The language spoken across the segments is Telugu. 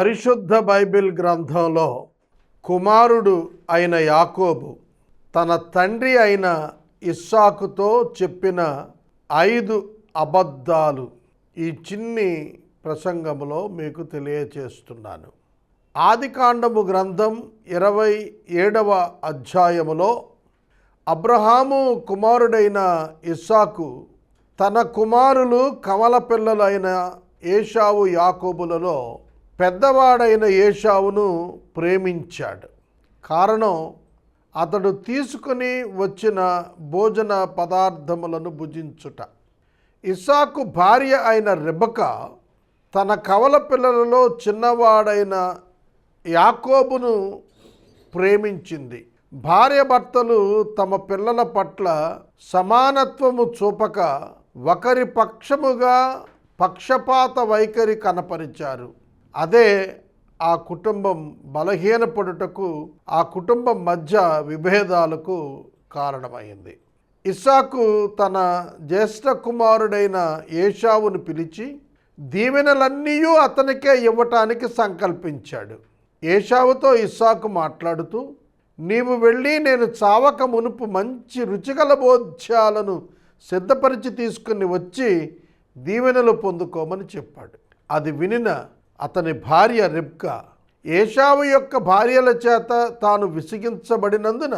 పరిశుద్ధ బైబిల్ గ్రంథంలో కుమారుడు అయిన యాకోబు తన తండ్రి అయిన ఇస్సాకుతో చెప్పిన ఐదు అబద్ధాలు ఈ చిన్ని ప్రసంగంలో మీకు తెలియచేస్తున్నాను. ఆదికాండము గ్రంథం ఇరవై ఏడవ అధ్యాయములో అబ్రహాము కుమారుడైన ఇస్సాకు తన కుమారులు కమల పిల్లలైన ఏషావు యాకోబులలో పెద్దవాడైన ఏషావును ప్రేమించాడు. కారణం అతడు తీసుకుని వచ్చిన భోజన పదార్థములను భుజించుట. ఇసాకు భార్య అయిన రెబక తన కవల పిల్లలలో చిన్నవాడైన యాకోబును ప్రేమించింది. భార్య భర్తలు తమ పిల్లల పట్ల సమానత్వము చూపక ఒకరి పక్షముగా పక్షపాత వైఖరి కనపరిచారు. అదే ఆ కుటుంబం బలహీనపడుటకు ఆ కుటుంబం మధ్య విభేదాలకు కారణమైంది. ఇస్సాకు తన జ్యేష్ఠ కుమారుడైన ఏషావును పిలిచి దీవెనలన్నీ అతనికే ఇవ్వటానికి సంకల్పించాడు. ఏషావుతో ఇస్సాకు మాట్లాడుతూ నీవు వెళ్ళి నేను చావక మునుపు మంచి రుచిగల భోజ్యాలను సిద్ధపరిచి తీసుకుని వచ్చి దీవెనలు పొందుకోమని చెప్పాడు. అది వినిన అతని భార్య రిబ్కా ఏషావు యొక్క భార్యల చేత తాను విసిగించబడినందున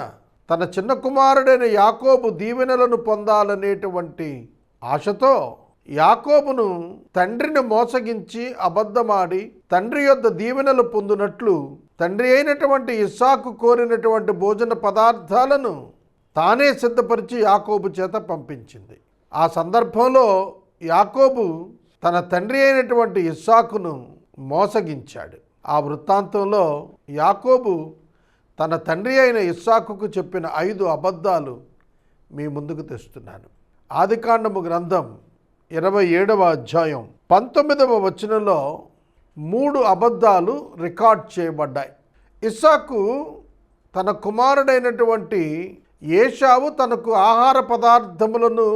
తన చిన్న కుమారుడైన యాకోబు దీవెనలను పొందాలనేటువంటి ఆశతో యాకోబును తండ్రిని మోసగించి అబద్ధమాడి తండ్రి యొద్ద దీవెనలు పొందినట్లు తండ్రి అయినటువంటి ఇస్సాకు కోరినటువంటి భోజన పదార్థాలను తానే సిద్ధపరిచి యాకోబు చేత పంపించింది. ఆ సందర్భంలో యాకోబు తన తండ్రి అయినటువంటి ఇస్సాకును మోసగించాడు. ఆ వృత్తాంతంలో యాకోబు తన తండ్రి అయిన ఇస్సాకుకు చెప్పిన ఐదు అబద్ధాలు మీ ముందుకు తెస్తున్నాను. ఆదికాండము గ్రంథం ఇరవై ఏడవ అధ్యాయం పంతొమ్మిదవ వచనంలో మూడు అబద్ధాలు రికార్డ్ చేయబడ్డాయి. ఇస్సాకు తన కుమారుడైనటువంటి ఏషావు తనకు ఆహార పదార్థములను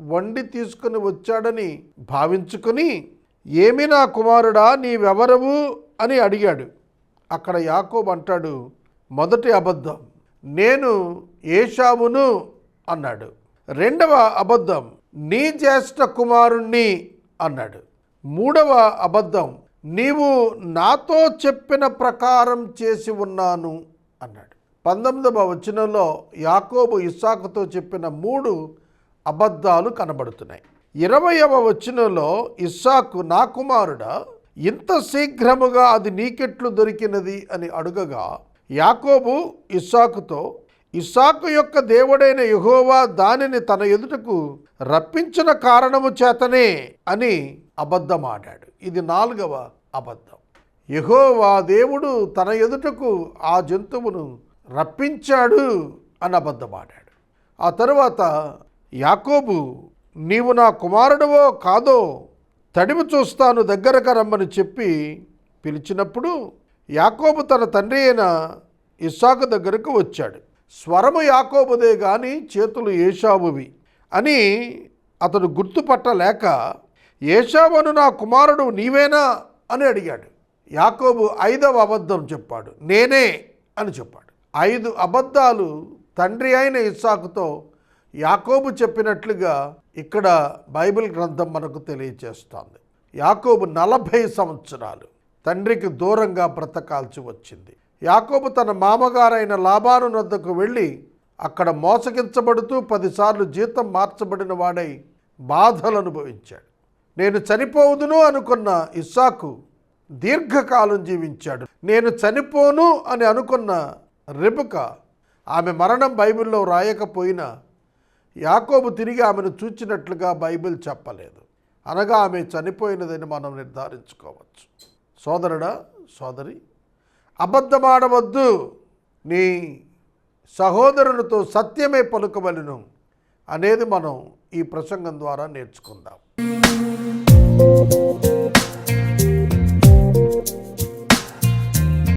వండి తీసుకుని వచ్చాడని భావించుకుని ఏమి నా కుమారుడా నీవెవరవు? అని అడిగాడు. అక్కడ యాకోబు అంటాడు మొదటి అబద్ధం. నేను ఏషావును అన్నాడు. రెండవ అబద్ధం నీ జ్యేష్ఠ కుమారుణ్ణి అన్నాడు. మూడవ అబద్ధం నీవు నాతో చెప్పిన ప్రకారం చేసి ఉన్నాను అన్నాడు. పంతొమ్మిదవ వచనంలో యాకోబు ఇస్సాకుతో చెప్పిన మూడు అబద్ధాలు కనబడుతున్నాయి. ఇరవయవ వచనంలో ఇస్సాకు నా కుమారుడా ఇంత శీఘ్రముగా అది నీకెట్లు దొరికినది అని అడుగగా యాకోబు ఇస్సాకుతో ఇస్సాకు యొక్క దేవుడైన యహోవా దానిని తన ఎదుటకు రప్పించిన కారణము చేతనే అని అబద్ధమాడాడు. ఇది నాలుగవ అబద్ధం. యహోవా దేవుడు తన ఎదుటకు ఆ జంతువును రప్పించాడు అని అబద్ధమాడాడు. ఆ తరువాత యాకోబు నీవు నా కుమారుడవో కాదో తడిమి చూస్తాను దగ్గరకు రమ్మని చెప్పి పిలిచినప్పుడు యాకోబు తన తండ్రి అయిన ఇస్సాకు దగ్గరకు వచ్చాడు. స్వరము యాకోబుదే గాని చేతులు ఏషావువి అని అతడు గుర్తుపట్టలేక ఏషావును నా కుమారుడు నీవేనా అని అడిగాడు. యాకోబు ఐదవ అబద్ధం చెప్పాడు. నేనే అని చెప్పాడు. ఐదు అబద్ధాలు తండ్రి అయిన ఇస్సాకుతో యాకోబు చెప్పినట్లుగా ఇక్కడ బైబిల్ గ్రంథం మనకు తెలియచేస్తోంది. యాకోబు నలభై సంవత్సరాలు తండ్రికి దూరంగా బ్రతకాల్సి వచ్చింది. యాకోబు తన మామగారైన లాభాను వద్దకు వెళ్ళి అక్కడ మోసగించబడుతూ పదిసార్లు జీతం మార్చబడిన వాడై బాధలు అనుభవించాడు. నేను చనిపోవుదును అనుకున్న ఇస్సాకు దీర్ఘకాలం జీవించాడు. నేను చనిపోను అని అనుకున్న రెబుక ఆమె మరణం బైబిల్లో రాయకపోయినా యాకోబు తిరిగి ఆమెను చూచినట్లుగా బైబిల్ చెప్పలేదు. అనగా ఆమె చనిపోయినదని మనం నిర్ధారించుకోవచ్చు. సోదరుడా సోదరి అబద్ధమాడవద్దు. నీ సహోదరులతో సత్యమే పలుకవలను అనేది మనం ఈ ప్రసంగం ద్వారా నేర్చుకుందాం.